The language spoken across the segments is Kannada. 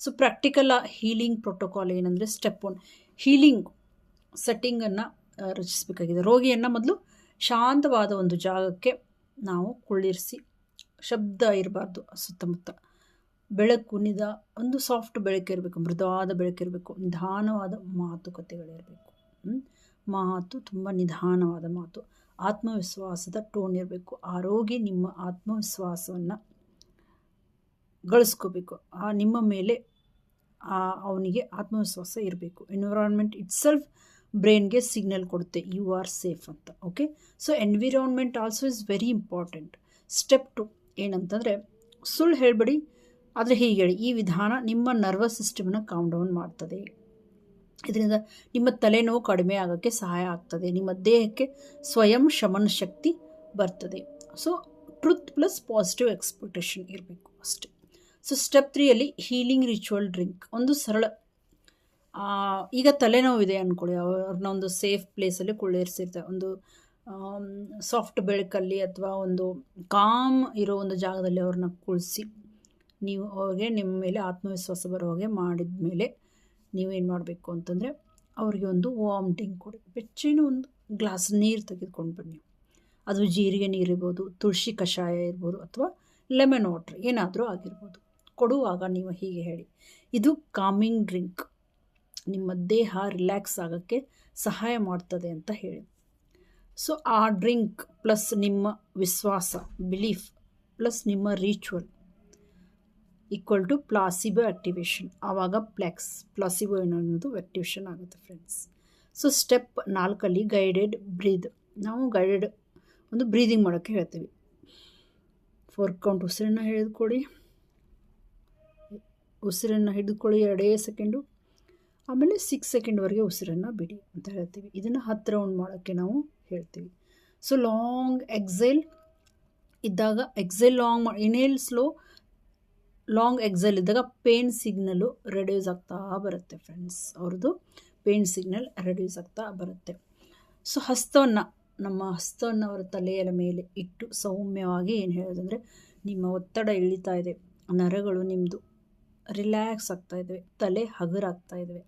ಸೊ ಪ್ರಾಕ್ಟಿಕಲ್ ಹೀಲಿಂಗ್ ಪ್ರೋಟೋಕಾಲ್ ಏನಂದರೆ ಸ್ಟೆಪ್ ಒನ್ ಹೀಲಿಂಗ್ ಸೆಟ್ಟಿಂಗನ್ನು ರಚಿಸಬೇಕಾಗಿದೆ. ರೋಗಿಯನ್ನು ಮೊದಲು ಶಾಂತವಾದ ಒಂದು ಜಾಗಕ್ಕೆ ನಾವು ಕುಳ್ಳಿರಿಸಿ, ಶಬ್ದ ಇರಬಾರ್ದು ಸುತ್ತಮುತ್ತ. ಬೆಳಕು, ನಿದ, ಒಂದು ಸಾಫ್ಟ್ ಬೆಳಕಿರಬೇಕು ಮೃದುವಾದ ಬೆಳಕಿರಬೇಕು ನಿಧಾನವಾದ ಮಾತುಕತೆಗಳಿರಬೇಕು. ಮಾತು ತುಂಬ ನಿಧಾನವಾದ ಮಾತು. ಆತ್ಮವಿಶ್ವಾಸದ ಟೋನ್ ಇರಬೇಕು. ಆರೋಗ್ಯ ನಿಮ್ಮ ಆತ್ಮವಿಶ್ವಾಸವನ್ನು ಗಳಿಸ್ಕೋಬೇಕು. ಆ ನಿಮ್ಮ ಮೇಲೆ ಅವನಿಗೆ ಆತ್ಮವಿಶ್ವಾಸ ಇರಬೇಕು. ಎನ್ವಿರಾನ್ಮೆಂಟ್ ಇಟ್ ಸೆಲ್ಫ್ ಬ್ರೈನ್ಗೆ ಸಿಗ್ನಲ್ ಕೊಡುತ್ತೆ. ಯು ಆರ್ ಸೇಫ್ ಅಂತ. Okay so environment also is very important step two ಏನಂತಂದರೆ, ಸುಳ್ಳು ಹೇಳಬೇಡಿ, ಆದರೆ ಹೀಗೆ ಹೇಳಿ. ಈ ವಿಧಾನ ನಿಮ್ಮ ನರ್ವಸ್ ಸಿಸ್ಟಮ್ನ ಕಾಮ್ ಡೌನ್ ಮಾಡ್ತದೆ. ಇದರಿಂದ ನಿಮ್ಮ ತಲೆನೋವು ಕಡಿಮೆ ಆಗೋಕ್ಕೆ ಸಹಾಯ ಆಗ್ತದೆ. ನಿಮ್ಮ ದೇಹಕ್ಕೆ ಸ್ವಯಂ ಶಮನ ಶಕ್ತಿ ಬರ್ತದೆ. So truth plus positive expectation ಇರಬೇಕು ಅಷ್ಟೇ. ಸೊ ಸ್ಟೆಪ್ ತ್ರೀಯಲ್ಲಿ ಹೀಲಿಂಗ್ ರಿಚುವಲ್ ಡ್ರಿಂಕ್ ಒಂದು ಸರಳ ಈಗ ತಲೆನೋವಿದೆ ಅಂದ್ಕೊಳ್ಳಿ ಅವ್ರನ್ನ ಒಂದು ಸೇಫ್ ಪ್ಲೇಸಲ್ಲಿ ಕುಳ್ಳಿರಿಸಿರ್ತಾರೆ. ಒಂದು ಸಾಫ್ಟ್ ಬೆಳಕಲ್ಲಿ ಅಥವಾ ಒಂದು ಕಾಮ್ ಇರೋ ಒಂದು ಜಾಗದಲ್ಲಿ ಅವ್ರನ್ನ ಕುಳಿಸಿ, ನೀವು ಅವ್ರಿಗೆ ನಿಮ್ಮ ಮೇಲೆ ಆತ್ಮವಿಶ್ವಾಸ ಬರೋ ಹಾಗೆ ಮಾಡಿದ ಮೇಲೆ ನೀವೇನು ಮಾಡಬೇಕು ಅಂತಂದರೆ ಅವ್ರಿಗೆ ಒಂದು ವಾಮ್ ಡ್ರಿಂಕ್ ಕೊಡಿ. ಬೆಚ್ಚಿನ ಒಂದು ಗ್ಲಾಸ್ ನೀರು ತೆಗೆದುಕೊಂಡು ಬನ್ನಿ. ಅದು ಜೀರಿಗೆ ನೀರು ಇರ್ಬೋದು ತುಳಸಿ ಕಷಾಯ ಇರ್ಬೋದು ಅಥವಾ ಲೆಮನ್ ವಾಟ್ರ್ ಏನಾದರೂ ಆಗಿರ್ಬೋದು. ಕೊಡುವಾಗ ನೀವು ಹೀಗೆ ಹೇಳಿ. ಇದು ಕಾಮಿಂಗ್ ಡ್ರಿಂಕ್ ನಿಮ್ಮ ದೇಹ ರಿಲ್ಯಾಕ್ಸ್ ಆಗೋಕ್ಕೆ ಸಹಾಯ ಮಾಡ್ತದೆ ಅಂತ ಹೇಳಿ. ಸೊ ಆ ಡ್ರಿಂಕ್ ಪ್ಲಸ್ ನಿಮ್ಮ ವಿಶ್ವಾಸ ಬಿಲೀಫ್ ಪ್ಲಸ್ ನಿಮ್ಮ ritual equal to placebo activation ಆವಾಗ ಪ್ಲೆಕ್ಸ್ ಪ್ಲಾಸಿಬೋ ಅನ್ನೋದು ಆ್ಯಕ್ಟಿವೇಶನ್ ಆಗುತ್ತೆ ಫ್ರೆಂಡ್ಸ್ ಸೊ ಸ್ಟೆಪ್ ನಾಲ್ಕಲ್ಲಿ ಗೈಡೆಡ್ ಬ್ರೀದ್ ನಾವು ಗೈಡೆಡ್ ಒಂದು ಬ್ರೀದಿಂಗ್ ಮಾಡೋಕ್ಕೆ ಹೇಳ್ತೀವಿ. ಫೋರ್ ಕೌಂಟ್ ಉಸಿರನ್ನು ಹಿಡಿದುಕೊಳ್ಳಿ ಉಸಿರನ್ನು ಹಿಡಿದುಕೊಳ್ಳಿ, ಎರಡೇ ಸೆಕೆಂಡು. ಆಮೇಲೆ ಸಿಕ್ಸ್ ಸೆಕೆಂಡ್ವರೆಗೆ ಉಸಿರನ್ನು ಬಿಡಿ ಅಂತ ಹೇಳ್ತೀವಿ. ಇದನ್ನು ಹತ್ತು ರೌಂಡ್ ಮಾಡೋಕ್ಕೆ ನಾವು ಹೇಳ್ತೀವಿ. ಸೊ ಲಾಂಗ್ ಎಕ್ಸೈಲ್ ಇದ್ದಾಗ ಎಕ್ಸೈಲ್ ಲಾಂಗ್ ಮಾಡಿ ಇನೇಲ್ ಸ್ಲೋ ಲಾಂಗ್ ಎಕ್ಸೈಲ್ ಇದ್ದಾಗ ಪೇನ್ ಸಿಗ್ನಲು ರೆಡ್ಯೂಸ್ ಆಗ್ತಾ ಬರುತ್ತೆ ಫ್ರೆಂಡ್ಸ್ ಅವ್ರದ್ದು ಪೇನ್ ಸಿಗ್ನಲ್ ರೆಡ್ಯೂಸ್ ಆಗ್ತಾ ಬರುತ್ತೆ. ಸೊ ಹಸ್ತವನ್ನು, ನಮ್ಮ ಹಸ್ತವನ್ನು ಅವರ ತಲೆಯ ಮೇಲೆ ಇಟ್ಟು ಸೌಮ್ಯವಾಗಿ ಏನು ಹೇಳೋದಂದರೆ ನಿಮ್ಮ ಒತ್ತಡ ಇಳಿತಾ ಇದೆ. ನರಗಳು ನಿಮ್ಮದು ರಿಲ್ಯಾಕ್ಸ್ ಆಗ್ತಾ ಇದ್ದೇವೆ ತಲೆ ಹಗುರಾಗ್ತಾ ಇದ್ದೇವೆ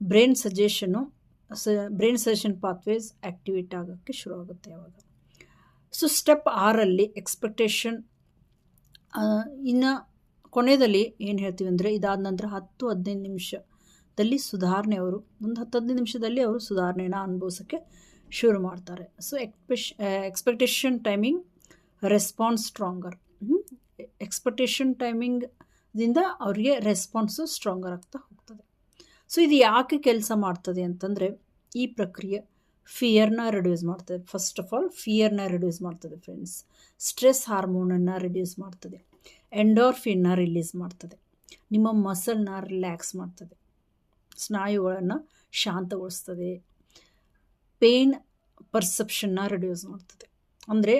ಬ್ರೈನ್ ಸಜೆಷನು ಸ ಬ್ರೈನ್ ಸಜೆಷನ್ ಪಾತ್ವೇಸ್ ಆ್ಯಕ್ಟಿವೇಟ್ ಆಗೋಕ್ಕೆ ಶುರು ಆಗುತ್ತೆ ಯಾವಾಗ. ಸೊ ಸ್ಟೆಪ್ ಆರಲ್ಲಿ ಎಕ್ಸ್ಪೆಕ್ಟೇಷನ್ ಇನ್ನು ಕೊನೆಯಲ್ಲಿ ಏನು ಹೇಳ್ತೀವಿ ಅಂದರೆ ಇದಾದ ನಂತರ ಹತ್ತು ಹದಿನೈದು ನಿಮಿಷದಲ್ಲಿ ಸುಧಾರಣೆ ಅವರು, ಒಂದು ಹತ್ತು ಹದಿನೈದು ನಿಮಿಷದಲ್ಲಿ ಅವರು ಸುಧಾರಣೆನ ಅನುಭವಿಸೋಕ್ಕೆ ಶುರು ಮಾಡ್ತಾರೆ. So ಎಕ್ಸ್ಪೆಷ್ expectation timing response stronger expectation ಟೈಮಿಂಗ್ದಿಂದ ಅವರಿಗೆ ರೆಸ್ಪಾನ್ಸು ಸ್ಟ್ರಾಂಗರ್ ಆಗ್ತಾ ಹೋಗ್ತದೆ. ಸೊ ಇದು ಯಾಕೆ ಕೆಲಸ ಮಾಡ್ತದೆ ಅಂತಂದರೆ, ಈ ಪ್ರಕ್ರಿಯೆ ಫಿಯರ್ನ ರಿಡ್ಯೂಸ್ ಮಾಡ್ತದೆ. ಫಸ್ಟ್ ಆಫ್ ಆಲ್ ಫಿಯರ್ನ ರಿಡ್ಯೂಸ್ ಮಾಡ್ತದೆ ಫ್ರೆಂಡ್ಸ್ ಸ್ಟ್ರೆಸ್ ಹಾರ್ಮೋನನ್ನು ರಿಡ್ಯೂಸ್ ಮಾಡ್ತದೆ. ಎಂಡೋರ್ಫಿನ್ನ ರಿಲೀಸ್ ಮಾಡ್ತದೆ. ನಿಮ್ಮ ಮಸಲ್ನ ರಿಲ್ಯಾಕ್ಸ್ ಮಾಡ್ತದೆ. ಸ್ನಾಯುಗಳನ್ನು ಶಾಂತಗೊಳಿಸ್ತದೆ. ಪೇನ್ ಪರ್ಸೆಪ್ಷನ್ನ ರಿಡ್ಯೂಸ್ ಮಾಡ್ತದೆ. ಅಂದರೆ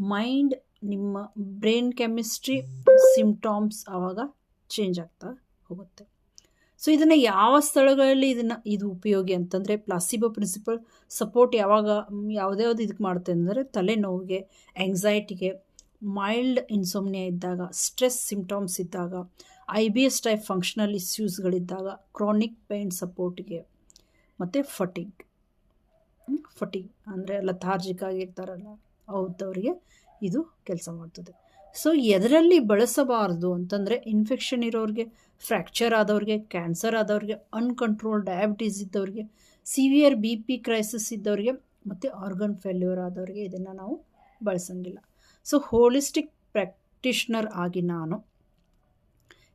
ಮೈಂಡ್ ನಿಮ್ಮ ಬ್ರೈನ್ ಕೆಮಿಸ್ಟ್ರಿ ಸಿಮ್ಟಾಮ್ಸ್ ಆವಾಗ ಚೇಂಜ್ ಆಗ್ತಾ ಹೋಗುತ್ತೆ. ಸೊ, ಇದನ್ನು ಯಾವ ಸ್ಥಳಗಳಲ್ಲಿ ಇದನ್ನು ಇದು ಉಪಯೋಗಿ ಅಂತಂದರೆ ಪ್ಲಾಸಿಬೋ ಪ್ರಿನ್ಸಿಪಲ್ ಸಪೋರ್ಟ್ ಯಾವಾಗ, ಯಾವುದೇ ಯಾವುದು ಇದಕ್ಕೆ ಮಾಡುತ್ತೆ ಅಂದರೆ ತಲೆನೋವಿಗೆ ಆ್ಯಂಗ್ಸೈಟಿಗೆ ಮೈಲ್ಡ್ ಇನ್ಸೋಮ್ನಿಯಾ ಇದ್ದಾಗ ಸ್ಟ್ರೆಸ್ ಸಿಮ್ಟಾಮ್ಸ್ ಇದ್ದಾಗ I B S type functional ಇಶ್ಯೂಸ್ಗಳಿದ್ದಾಗ chronic pain ಸಪೋರ್ಟ್ಗೆ ಮತ್ತು ಫಟಿಗ್ ಫಟಿಗ್ ಅಂದರೆ ಲಥಾರ್ಜಿಕ್ ಆಗಿರ್ತಾರಲ್ಲ, ಅವ್ರದವರಿಗೆ ಇದು ಕೆಲಸ ಮಾಡ್ತದೆ. ಸೊ ಎದರಲ್ಲಿ ಬಳಸಬಾರ್ದು ಅಂತಂದರೆ ಇನ್ಫೆಕ್ಷನ್ ಇರೋರಿಗೆ ಫ್ರ್ಯಾಕ್ಚರ್ ಆದವ್ರಿಗೆ ಕ್ಯಾನ್ಸರ್ ಆದವ್ರಿಗೆ ಅನ್ಕಂಟ್ರೋಲ್ ಡಯಾಬಿಟೀಸ್ ಇದ್ದವ್ರಿಗೆ ಸಿವಿಯರ್ ಬಿ ಪಿ ಕ್ರೈಸಿಸ್ ಇದ್ದವ್ರಿಗೆ ಮತ್ತು ಆರ್ಗನ್ ಫೇಲ್ಯೂರ್ ಆದವ್ರಿಗೆ ಇದನ್ನು ನಾವು ಬಳಸಂಗಿಲ್ಲ. ಸೊ ಹೋಲಿಸ್ಟಿಕ್ ಪ್ರಾಕ್ಟಿಷ್ನರ್ ಆಗಿ ನಾನು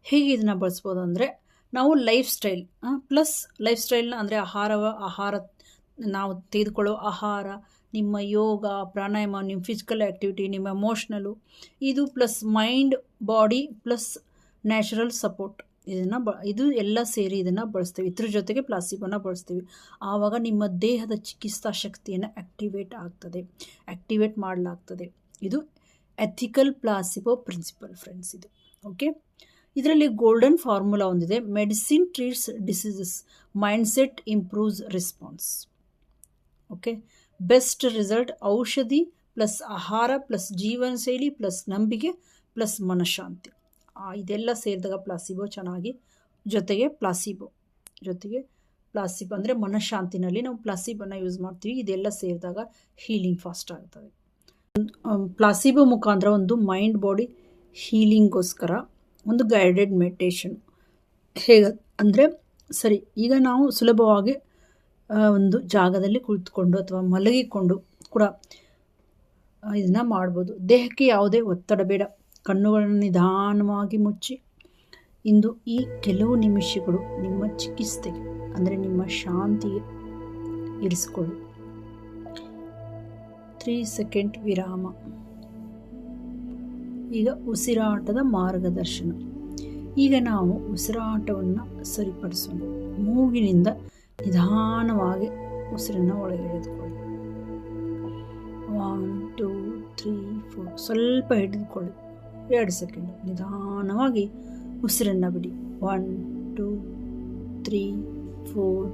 ಹೇಗೆ ಇದನ್ನು ಬಳಸ್ಬೋದು ಅಂದರೆ ನಾವು ಲೈಫ್ ಸ್ಟೈಲ್ ಪ್ಲಸ್ ಲೈಫ್ ಸ್ಟೈಲ್ನ ಅಂದರೆ ಆಹಾರ ಆಹಾರ ನಾವು ತೆಗೆದುಕೊಳ್ಳೋ ಆಹಾರ ನಿಮ್ಮ ಯೋಗ, ಪ್ರಾಣಾಯಾಮ, ನಿಮ್ಮ ಫಿಸಿಕಲ್ ಆ್ಯಕ್ಟಿವಿಟಿ ನಿಮ್ಮ ಎಮೋಷ್ನಲು ಇದು plus mind body plus natural support ಇದನ್ನು ಬ, ಇದು ಎಲ್ಲ ಸೇರಿ ಇದನ್ನು ಬಳಸ್ತೀವಿ. ಇದ್ರ ಜೊತೆಗೆ ಪ್ಲಾಸ್ಟಿಕನ್ನು ಬಳಸ್ತೀವಿ. ಆವಾಗ ನಿಮ್ಮ ದೇಹದ ಚಿಕಿತ್ಸಾ ಶಕ್ತಿಯನ್ನು ಆ್ಯಕ್ಟಿವೇಟ್ ಆಗ್ತದೆ. ಆ್ಯಕ್ಟಿವೇಟ್ ಮಾಡಲಾಗ್ತದೆ. ಇದು ಎಥಿಕಲ್ ಪ್ಲಾಸಿಬೋ ಪ್ರಿನ್ಸಿಪಲ್ ಫ್ರೆಂಡ್ಸ್ ಇದು. ಓಕೆ ಇದರಲ್ಲಿ ಗೋಲ್ಡನ್ ಫಾರ್ಮುಲಾ ಒಂದಿದೆ. Medicine treats diseases mindset improves response okay best result ಔಷಧಿ ಪ್ಲಸ್ ಆಹಾರ ಪ್ಲಸ್ ಜೀವನ ಶೈಲಿ ಪ್ಲಸ್ ನಂಬಿಕೆ ಪ್ಲಸ್ ಮನಃಶಾಂತಿ. ಇದೆಲ್ಲ ಸೇರಿದಾಗ ಪ್ಲಾಸಿಬೋ ಚೆನ್ನಾಗಿ ಜೊತೆಗೆ ಪ್ಲಾಸಿಬೋ. ಜೊತೆಗೆ ಪ್ಲಾಸಿಬೋ ಅಂದರೆ ಮನಃಶಾಂತಿನಲ್ಲಿ ನಾವು ಪ್ಲಾಸಿಬೋನ ಯೂಸ್ ಮಾಡ್ತೀವಿ. ಇದೆಲ್ಲ ಸೇರಿದಾಗ ಹೀಲಿಂಗ್ ಫಾಸ್ಟ್ ಆಗ್ತದೆ. ಪ್ಲಾಸಿಬೋ ಮುಖಾಂತರ ಒಂದು ಮೈಂಡ್ ಬಾಡಿ ಹೀಲಿಂಗ್ಗೋಸ್ಕರ ಒಂದು ಗೈಡೆಡ್ ಮೆಡಿಟೇಷನ್ ಹೇಗೆ ಅಂದರೆ ಸರಿ, ಈಗ ನಾವು ಸುಲಭವಾಗಿ ಒಂದು ಜಾಗದಲ್ಲಿ ಕುಳಿತುಕೊಂಡು ಅಥವಾ ಮಲಗಿಕೊಂಡು ಕೂಡ ಇದನ್ನು ಮಾಡ್ಬೋದು. ದೇಹಕ್ಕೆ ಯಾವುದೇ ಒತ್ತಡ ಬೇಡ. ಕಣ್ಣುಗಳನ್ನು ನಿಧಾನವಾಗಿ ಮುಚ್ಚಿ. ಇಂದು ಈ ಕೆಲವು ನಿಮಿಷಗಳು ನಿಮ್ಮ ಚಿಕಿತ್ಸೆಗೆ, ಅಂದರೆ ನಿಮ್ಮ ಶಾಂತಿಗೆ ಇರಿಸಿಕೊಳ್ಳಿ. ತ್ರೀ ಸೆಕೆಂಡ್ ವಿರಾಮ. ಈಗ ಉಸಿರಾಟದ ಮಾರ್ಗದರ್ಶನ. ಈಗ ನಾವು ಉಸಿರಾಟವನ್ನು ಸರಿಪಡಿಸೋಣ. ಮೂಗಿನಿಂದ ನಿಧಾನವಾಗಿ ಉಸಿರನ್ನು ಒಳಗೆ ಹಿಡಿದುಕೊಳ್ಳಿ ಒನ್ ಟೂ ತ್ರೀ ಫೋರ್ ಸ್ವಲ್ಪ ಹಿಡಿದುಕೊಳ್ಳಿ. ಎರಡು ಸೆಕೆಂಡ್. ನಿಧಾನವಾಗಿ ಉಸಿರನ್ನು ಬಿಡಿ. One two three four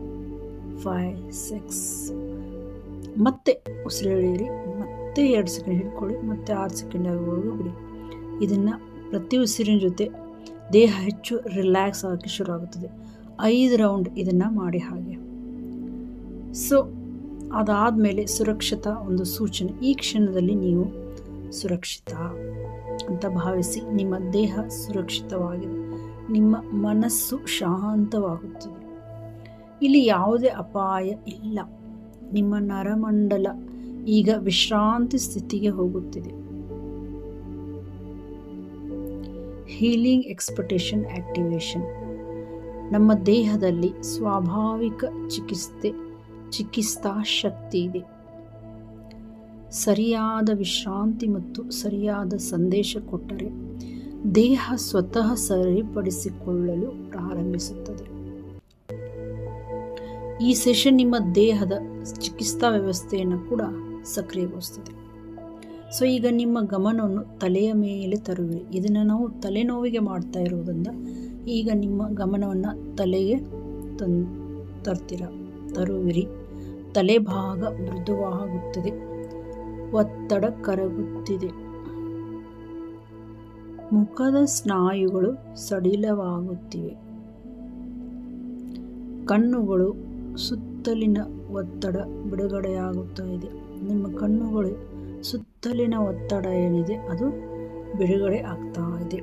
five six ಮತ್ತೆ ಉಸಿರು ಎಳೆಯಿರಿ. ಮತ್ತೆ ಎರಡು ಸೆಕೆಂಡ್ ಹಿಡ್ಕೊಳ್ಳಿ. ಮತ್ತೆ ಆರು ಸೆಕೆಂಡ್ ಆಗುವಾಗ ಬಿಡಿ. ಇದನ್ನು ಪ್ರತಿ ಉಸಿರಿನ ಜೊತೆ ದೇಹ ಹೆಚ್ಚು ರಿಲ್ಯಾಕ್ಸ್ ಆಗೋಕ್ಕೆ ಶುರು ಆಗುತ್ತದೆ. ಐದು ರೌಂಡ್ ಇದನ್ನು ಮಾಡಿ ಹಾಗೆ. ಸೊ, ಅದಾದಮೇಲೆ ಸುರಕ್ಷತಾ ಒಂದು ಸೂಚನೆ. ಈ ಕ್ಷಣದಲ್ಲಿ ನೀವು ಸುರಕ್ಷಿತ ಅಂತ ಭಾವಿಸಿ ನಿಮ್ಮ ದೇಹ ಸುರಕ್ಷಿತವಾಗಿದೆ. ನಿಮ್ಮ ಮನಸ್ಸು ಶಾಂತವಾಗುತ್ತದೆ. ಇಲ್ಲಿ ಯಾವುದೇ ಅಪಾಯ ಇಲ್ಲ. ನಿಮ್ಮ ನರಮಂಡಲ ಈಗ ವಿಶ್ರಾಂತಿ ಸ್ಥಿತಿಗೆ ಹೋಗುತ್ತಿದೆ. ಹೀಲಿಂಗ್ ಎಕ್ಸ್ಪೆಕ್ಟೇಷನ್ ಆಕ್ಟಿವೇಶನ್ ನಮ್ಮ ದೇಹದಲ್ಲಿ ಸ್ವಾಭಾವಿಕ ಚಿಕಿತ್ಸೆ, ಚಿಕಿತ್ಸಾ ಶಕ್ತಿ ಇದೆ. ಸರಿಯಾದ ವಿಶ್ರಾಂತಿ ಮತ್ತು ಸರಿಯಾದ ಸಂದೇಶ ಕೊಟ್ಟರೆ ದೇಹ ಸ್ವತಃ ಸರಿಪಡಿಸಿಕೊಳ್ಳಲು ಪ್ರಾರಂಭಿಸುತ್ತದೆ. ಈ ಸೆಷನ್ ನಿಮ್ಮ ದೇಹದ ಚಿಕಿತ್ಸಾ ವ್ಯವಸ್ಥೆಯನ್ನು ಕೂಡ ಸಕ್ರಿಯಗೊಳಿಸ್ತದೆ ಸೊ, ಈಗ ನಿಮ್ಮ ಗಮನವನ್ನು ತಲೆಯ ಮೇಲೆ ತರುವಿರಿ. ಇದನ್ನು ನಾವು ತಲೆನೋವಿಗೆ ಮಾಡ್ತಾ ಇರೋದ್ರಿಂದ ಈಗ ನಿಮ್ಮ ಗಮನವನ್ನು ತಲೆಗೆ ತನ್ ತರ್ತೀರ? ತರುವಿರಿ. ತಲೆ ಭಾಗ ಮೃದುವಾಗುತ್ತದೆ. ಒತ್ತಡ ಕರಗುತ್ತಿದೆ. ಮುಖದ ಸ್ನಾಯುಗಳು ಸಡಿಲವಾಗುತ್ತಿವೆ. ಕಣ್ಣುಗಳು ಸುತ್ತಲಿನ ಒತ್ತಡ ಬಿಡುಗಡೆಯಾಗುತ್ತಾ ಇದೆ. ನಿಮ್ಮ ಕಣ್ಣುಗಳು ಸುತ್ತಲಿನ ಒತ್ತಡ ಏನಿದೆ, ಅದು ಬಿಡುಗಡೆ ಆಗ್ತಾ ಇದೆ.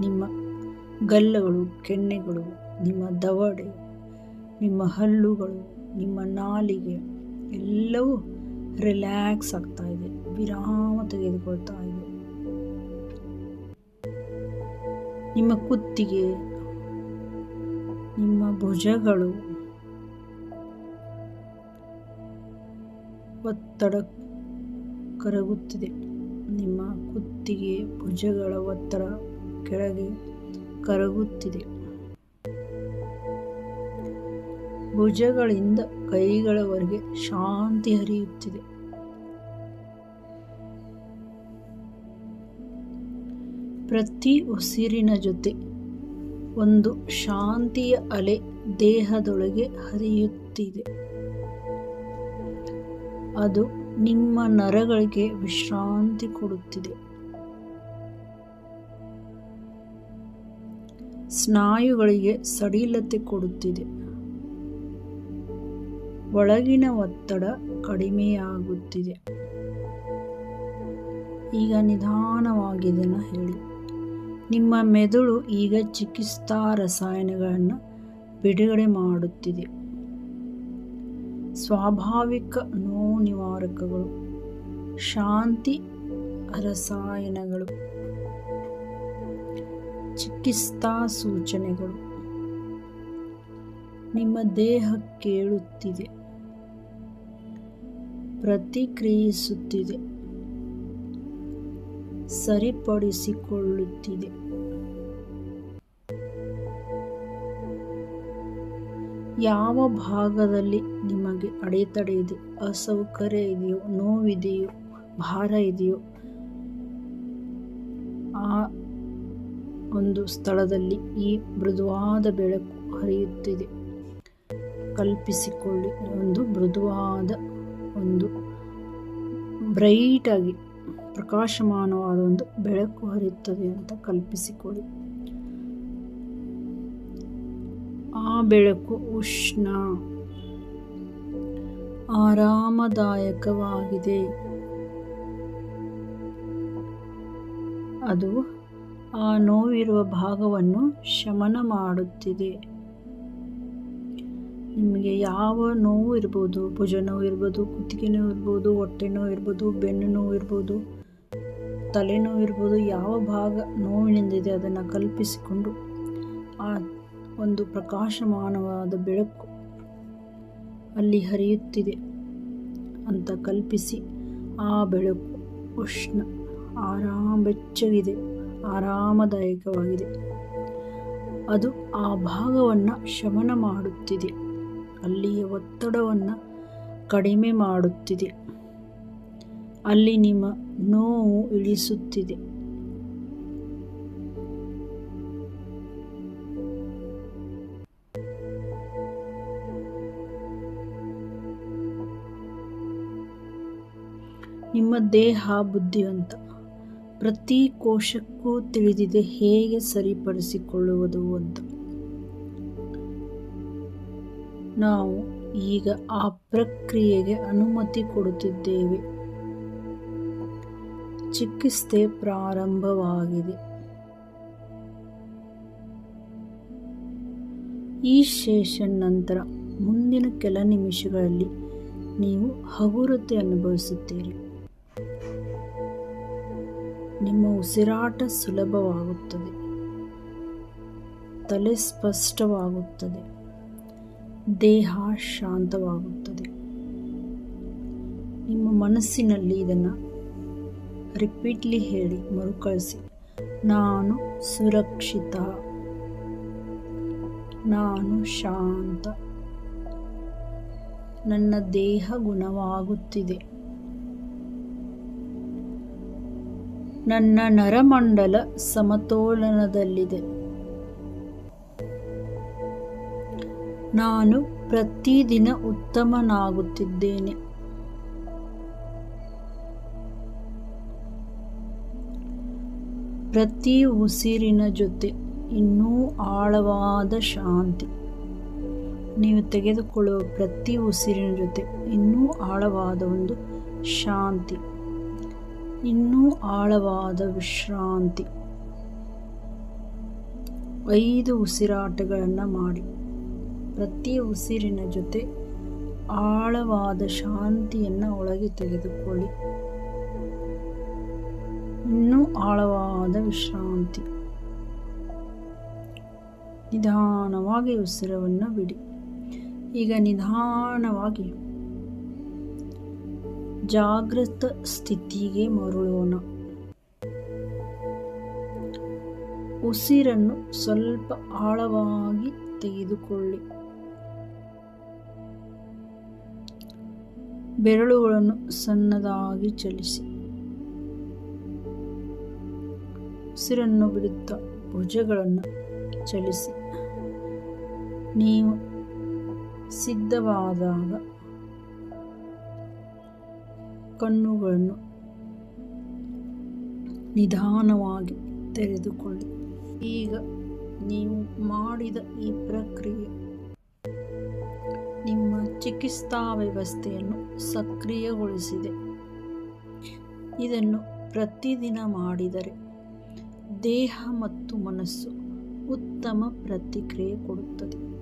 ನಿಮ್ಮ ಗಲ್ಲಗಳು, ಕೆನ್ನೆಗಳು, ನಿಮ್ಮ ದವಡೆ, ನಿಮ್ಮ ಹಲ್ಲುಗಳು, ನಿಮ್ಮ ನಾಲಿಗೆ ಎಲ್ಲವೂ ರಿಲ್ಯಾಕ್ಸ್ ಆಗ್ತಾ ಇದೆ, ವಿರಾಮ ತೆಗೆದುಕೊಳ್ತಾ ಇದೆ. ನಿಮ್ಮ ಕುತ್ತಿಗೆ, ನಿಮ್ಮ ಭುಜಗಳು ಒತ್ತಡ ಕರಗುತ್ತಿದೆ. ನಿಮ್ಮ ಕುತ್ತಿಗೆ, ಭುಜಗಳ ಒತ್ತಡ ಕೆಳಗೆ ಕರಗುತ್ತಿದೆ. ಭುಜಗಳಿಂದ ಕೈಗಳವರೆಗೆ ಶಾಂತಿ ಹರಿಯುತ್ತಿದೆ. ಪ್ರತಿ ಉಸಿರಿನ ಜೊತೆ ಒಂದು ಶಾಂತಿಯ ಅಲೆ ದೇಹದೊಳಗೆ ಹರಿಯುತ್ತಿದೆ. ಅದು ನಿಮ್ಮ ನರಗಳಿಗೆ ವಿಶ್ರಾಂತಿ ಕೊಡುತ್ತಿದೆ. ಸ್ನಾಯುಗಳಿಗೆ ಸಡಿಲತೆ ಕೊಡುತ್ತಿದೆ. ಒಳಗಿನ ಒತ್ತಡ ಕಡಿಮೆಯಾಗುತ್ತಿದೆ. ಈಗ ನಿಧಾನವಾಗಿ ಇದನ್ನು ಹೇಳಿ. ನಿಮ್ಮ ಮೆದುಳು ಈಗ ಚಿಕಿತ್ಸಾ ರಸಾಯನಗಳನ್ನು ಬಿಡುಗಡೆ ಮಾಡುತ್ತಿದೆ. ಸ್ವಾಭಾವಿಕ ನೋವು ನಿವಾರಕಗಳು, ಶಾಂತಿ ರಸಾಯನಗಳು. ಚಿಕಿತ್ಸಾ ಸೂಚನೆಗಳು. ನಿಮ್ಮ ದೇಹ ಕೇಳುತ್ತಿದೆ. ಪ್ರತಿಕ್ರಿಯಿಸುತ್ತಿದೆ. ಸರಿಪಡಿಸಿಕೊಳ್ಳುತ್ತಿದೆ. ಯಾವ ಭಾಗದಲ್ಲಿ ನಿಮಗೆ ಅಡೆತಡೆ ಇದೆ ಅಸೌಕರ್ಯ ಇದೆಯೋ? ನೋವಿದೆಯೋ? ಭಾರ ಇದೆಯೋ? ಒಂದು ಸ್ಥಳದಲ್ಲಿ ಈ ಮೃದುವಾದ ಬೆಳಕು ಹರಿಯುತ್ತಿದೆ. ಕಲ್ಪಿಸಿಕೊಳ್ಳಿ, ಒಂದು ಮೃದುವಾದ, ಒಂದು ಬ್ರೈಟಾಗಿ ಪ್ರಕಾಶಮಾನವಾದ ಒಂದು ಬೆಳಕು ಹರಿಯುತ್ತದೆ ಅಂತ ಕಲ್ಪಿಸಿಕೊಳ್ಳಿ. ಆ ಬೆಳಕು ಉಷ್ಣ, ಆರಾಮದಾಯಕವಾಗಿದೆ. ಅದು ಆ ನೋವಿರುವ ಭಾಗವನ್ನು ಶಮನ ಮಾಡುತ್ತಿದೆ. ನಿಮಗೆ ಯಾವ ನೋವು ಇರ್ಬೋದು? ಭುಜ ನೋವು ಇರ್ಬೋದು, ಕುತ್ತಿಗೆ ನೋವು ಇರ್ಬೋದು, ಹೊಟ್ಟೆ ನೋವು ಇರ್ಬೋದು, ಬೆನ್ನು ನೋವು ಇರ್ಬೋದು ತಲೆನೋವು ಇರ್ಬೋದು, ಯಾವ ಭಾಗ ನೋವಿನಿಂದಿದೆ ಅದನ್ನು ಕಲ್ಪಿಸಿಕೊಂಡು ಆ ಒಂದು ಪ್ರಕಾಶಮಾನವಾದ ಬೆಳಕು ಅಲ್ಲಿ ಹರಿಯುತ್ತಿದೆ ಅಂತ ಕಲ್ಪಿಸಿ ಆ ಬೆಳಕು ಉಷ್ಣ, ಆರಾಮ, ಬೆಚ್ಚಗಿದೆ. ಆರಾಮದಾಯಕವಾಗಿದೆ. ಅದು ಆ ಭಾಗವನ್ನು ಶಮನ ಮಾಡುತ್ತಿದೆ. ಅಲ್ಲಿಯ ಒತ್ತಡವನ್ನು ಕಡಿಮೆ ಮಾಡುತ್ತಿದೆ. ಅಲ್ಲಿ ನಿಮ್ಮ ನೋವು ಇಳಿಸುತ್ತಿದೆ. ನಿಮ್ಮ ದೇಹ ಬುದ್ಧಿವಂತ. ಪ್ರತಿ ಕೋಶಕ್ಕೂ ತಿಳಿದಿದೆ ಹೇಗೆ ಸರಿಪಡಿಸಿಕೊಳ್ಳುವುದು ಅಂತ. ನಾವು ಈಗ ಆ ಪ್ರಕ್ರಿಯೆಗೆ ಅನುಮತಿ ಕೊಡುತ್ತಿದ್ದೇವೆ. ಚಿಕಿತ್ಸೆ ಪ್ರಾರಂಭವಾಗಿದೆ. ಈ ಸೆಷನ್ ನಂತರ ಮುಂದಿನ ಕೆಲ ನಿಮಿಷಗಳಲ್ಲಿ ನೀವು ಹಗುರತೆ ಅನುಭವಿಸುತ್ತೀರಿ. ನಿಮ್ಮ ಉಸಿರಾಟ ಸುಲಭವಾಗುತ್ತದೆ. ತಲೆ ಸ್ಪಷ್ಟವಾಗುತ್ತದೆ. ದೇಹ ಶಾಂತವಾಗುತ್ತದೆ. ನಿಮ್ಮ ಮನಸ್ಸಿನಲ್ಲಿ ಇದನ್ನು ರಿಪೀಟ್ಲಿ ಹೇಳಿ, ಮರುಕಳಿಸಿ. ನಾನು ಸುರಕ್ಷಿತ. ನಾನು ಶಾಂತ. ನನ್ನ ದೇಹ ಗುಣವಾಗುತ್ತಿದೆ. ನನ್ನ ನರಮಂಡಲ ಸಮತೋಲನದಲ್ಲಿದೆ. ನಾನು ಪ್ರತಿದಿನ ಉತ್ತಮನಾಗುತ್ತಿದ್ದೇನೆ. ಪ್ರತಿ ಉಸಿರಿನ ಜೊತೆ ಇನ್ನೂ ಆಳವಾದ ಶಾಂತಿ. ನೀವು ತೆಗೆದುಕೊಳ್ಳುವ ಪ್ರತಿ ಉಸಿರಿನ ಜೊತೆ ಇನ್ನೂ ಆಳವಾದ ಒಂದು ಶಾಂತಿ. ಇನ್ನೂ ಆಳವಾದ ವಿಶ್ರಾಂತಿ. ಐದು ಉಸಿರಾಟಗಳನ್ನು ಮಾಡಿ. ಪ್ರತಿ ಉಸಿರಿನ ಜೊತೆ ಆಳವಾದ ಶಾಂತಿಯನ್ನು ಒಳಗೆ ತೆಗೆದುಕೊಳ್ಳಿ. ಇನ್ನೂ ಆಳವಾದ ವಿಶ್ರಾಂತಿ. ನಿಧಾನವಾಗಿ ಉಸಿರವನ್ನು ಬಿಡಿ. ಈಗ ನಿಧಾನವಾಗಿ ಜಾಗೃತ ಸ್ಥಿತಿಗೆ ಮರಳೋಣ ಉಸಿರನ್ನು ಸ್ವಲ್ಪ ಆಳವಾಗಿ ತೆಗೆದುಕೊಳ್ಳಿ. ಬೆರಳುಗಳನ್ನು ಸಣ್ಣದಾಗಿ ಚಲಿಸಿ. ಉಸಿರನ್ನು ಬಿಡುತ್ತಾ ಭುಜಗಳನ್ನು ಚಲಿಸಿ. ನೀವು ಸಿದ್ಧವಾದಾಗ ಕಣ್ಣುಗಳನ್ನು ನಿಧಾನವಾಗಿ ತೆರೆದುಕೊಳ್ಳಿ. ಈಗ ನೀವು ಮಾಡಿದ ಈ ಪ್ರಕ್ರಿಯೆ ನಿಮ್ಮ ಚಿಕಿತ್ಸಾ ವ್ಯವಸ್ಥೆಯನ್ನು ಸಕ್ರಿಯಗೊಳಿಸಿದೆ. ಇದನ್ನು ಪ್ರತಿದಿನ ಮಾಡಿದರೆ ದೇಹ ಮತ್ತು ಮನಸ್ಸು ಉತ್ತಮ ಪ್ರತಿಕ್ರಿಯೆ ಕೊಡುತ್ತದೆ.